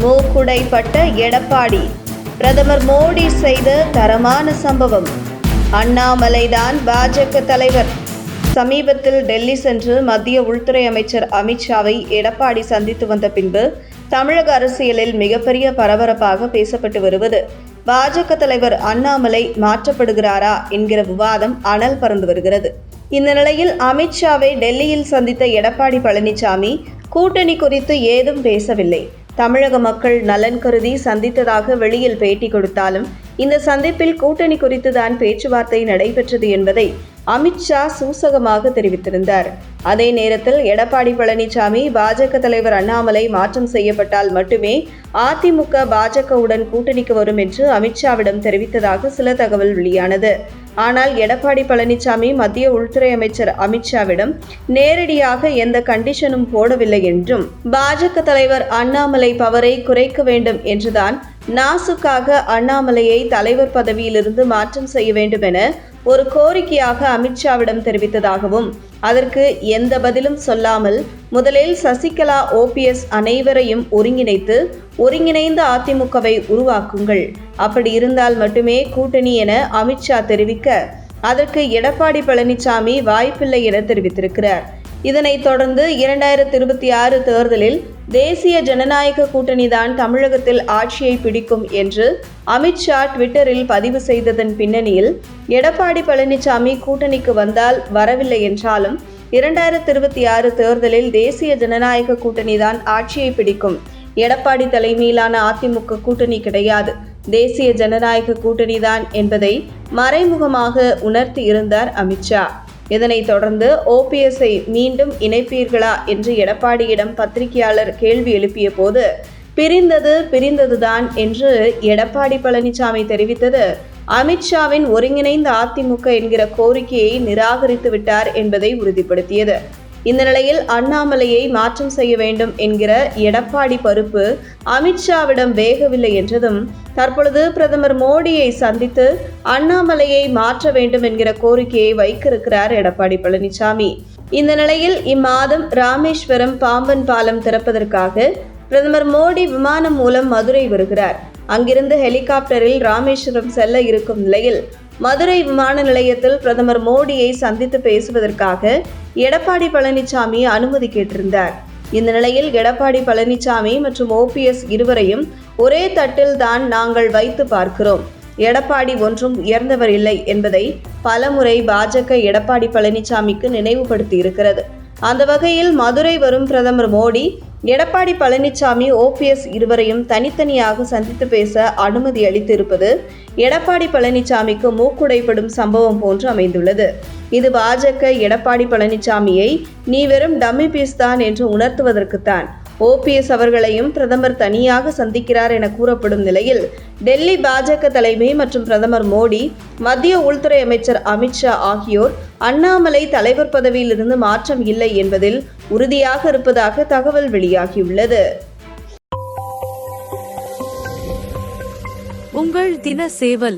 மூக்குடைப்பட்ட எடப்பாடி. பிரதமர் மோடி செய்த தரமான சம்பவம். அண்ணாமலைதான் பாஜக தலைவர். சமீபத்தில் டெல்லி சென்று மத்திய உள்துறை அமைச்சர் அமித்ஷாவை எடப்பாடி சந்தித்து வந்த பின்பு தமிழக அரசியலில் மிகப்பெரிய பரபரப்பாக பேசப்பட்டு வருவது. பாஜக தலைவர் அண்ணாமலை மாற்றப்படுகிறாரா என்கிற விவாதம் அனல் பறந்து வருகிறது. இந்த நிலையில் அமித்ஷாவை டெல்லியில் சந்தித்த எடப்பாடி பழனிசாமி கூட்டணி குறித்து ஏதும் பேசவில்லை. தமிழக மக்கள் நலன் கருதி சந்தித்ததாக வெளியில் பேட்டி கொடுத்தாலும் இந்த சந்திப்பில் கூட்டணி குறித்துதான் பேச்சுவார்த்தை நடைபெற்றது என்பதை அமித்ஷா சூசகமாக தெரிவித்திருந்தார். அதே நேரத்தில் எடப்பாடி பழனிசாமி பாஜக தலைவர் அண்ணாமலை மாற்றம் செய்யப்பட்டால் மட்டுமே அதிமுக பாஜகவுடன் கூட்டணிக்கு வரும் என்று அமித்ஷாவிடம் தெரிவித்ததாக சில தகவல் வெளியானது. ஆனால் எடப்பாடி பழனிசாமி மத்திய உள்துறை அமைச்சர் அமித்ஷாவிடம் நேரடியாக எந்த கண்டிஷனும் போடவில்லை என்றும் பாஜக தலைவர் அண்ணாமலை பவரை குறைக்க வேண்டும் என்றுதான் நாசுக்காக அண்ணாமலையை தலைவர் பதவியிலிருந்து மாற்றம் செய்ய வேண்டும் என ஒரு கோரிக்கையாக அமித்ஷாவிடம் தெரிவித்ததாகவும் அதற்கு எந்த பதிலும் சொல்லாமல் முதலில் சசிகலா ஓபிஎஸ் அனைவரையும் ஒருங்கிணைத்து ஒருங்கிணைந்த அதிமுகவை உருவாக்குங்கள். அப்படி இருந்தால் மட்டுமே கூட்டணி என அமித்ஷா தெரிவிக்க அதற்கு எடப்பாடி பழனிசாமி வாய்ப்பில்லை என தெரிவித்திருக்கிறார். இதனைத் தொடர்ந்து இரண்டாயிரத்தி இருபத்தி ஆறு தேர்தலில் தேசிய ஜனநாயக கூட்டணிதான் தமிழகத்தில் ஆட்சியை பிடிக்கும் என்று அமித்ஷா ட்விட்டரில் பதிவு செய்ததன் பின்னணியில் எடப்பாடி பழனிசாமி கூட்டணிக்கு வந்தால் வரவில்லை என்றாலும் இரண்டாயிரத்தி இருபத்தி ஆறு தேர்தலில் தேசிய ஜனநாயக கூட்டணிதான் ஆட்சியை பிடிக்கும். எடப்பாடி தலைமையிலான அதிமுக கூட்டணி கிடையாது. தேசிய ஜனநாயக கூட்டணிதான் என்பதை மறைமுகமாக உணர்த்தி இருந்தார் அமித்ஷா இதனைத் தொடர்ந்து ஓபிஎஸ்ஐ மீண்டும் இணைப்பீர்களா என்று எடப்பாடியிடம் பத்திரிகையாளர் கேள்வி எழுப்பிய போது பிரிந்தது பிரிந்ததுதான் என்று எடப்பாடி பழனிசாமி தெரிவித்தது. அமித்ஷாவின் ஒருங்கிணைந்த அதிமுக என்கிற கோரிக்கையை நிராகரித்து விட்டார் என்பதை உறுதிப்படுத்தியது. இந்த நிலையில் அண்ணாமலையை மாற்றம் செய்ய வேண்டும் என்கிற எடப்பாடி பருப்பு அமித்ஷாவிடம் வேகவில்லை என்றதும் தற்பொழுது பிரதமர் மோடியை சந்தித்து அண்ணாமலையை மாற்ற வேண்டும் என்கிற கோரிக்கையை வைக்கிருக்கிறார் எடப்பாடி பழனிசாமி. இந்த நிலையில் இம்மாதம் ராமேஸ்வரம் பாம்பன் பாலம் திறப்பதற்காக பிரதமர் மோடி விமானம் மூலம் மதுரை வருகிறார். அங்கிருந்து ஹெலிகாப்டரில் ராமேஸ்வரம் செல்ல இருக்கும் நிலையில் மதுரை விமான நிலையத்தில் பிரதமர் மோடியை சந்தித்து பேசுவதற்காக எடப்பாடி பழனிசாமி அனுமதி கேட்டிருந்தார். இந்த நிலையில் எடப்பாடி பழனிசாமி மற்றும் ஓபிஎஸ் இருவரையும் ஒரே தட்டில் தான் நாங்கள் வைத்து பார்க்கிறோம். எடப்பாடி ஒன்றும் உயர்ந்தவர் இல்லை என்பதை பலமுறை பாஜக எடப்பாடி பழனிசாமிக்கு நினைவுபடுத்தி இருக்கிறது அந்த வகையில் மதுரை வரும் பிரதமர் மோடி எடப்பாடி பழனிசாமி ஓபிஎஸ் இருவரையும் தனித்தனியாக சந்தித்து பேச அனுமதி அளித்திருப்பது எடப்பாடி பழனிசாமிக்கு மூக்குடைப்படும் சம்பவம் போன்று அமைந்துள்ளது. இது பாஜக எடப்பாடி பழனிசாமியை நீ வெறும் டம்மி பீஸ் தான் என்று உணர்த்துவதற்குத்தான். ஓபிஎஸ் அவர்களையும் பிரதமர் தனியாக சந்திக்கிறார் என கூறப்படும் நிலையில் டெல்லி பாஜக தலைமை மற்றும் பிரதமர் மோடி மத்திய உள்துறை அமைச்சர் அமித்ஷா ஆகியோர் அண்ணாமலை தலைவர் பதவியிலிருந்து மாற்றம் இல்லை என்பதில் உறுதியாக இருப்பதாக தகவல் வெளியாகியுள்ளது. உங்கள் தின சேவல்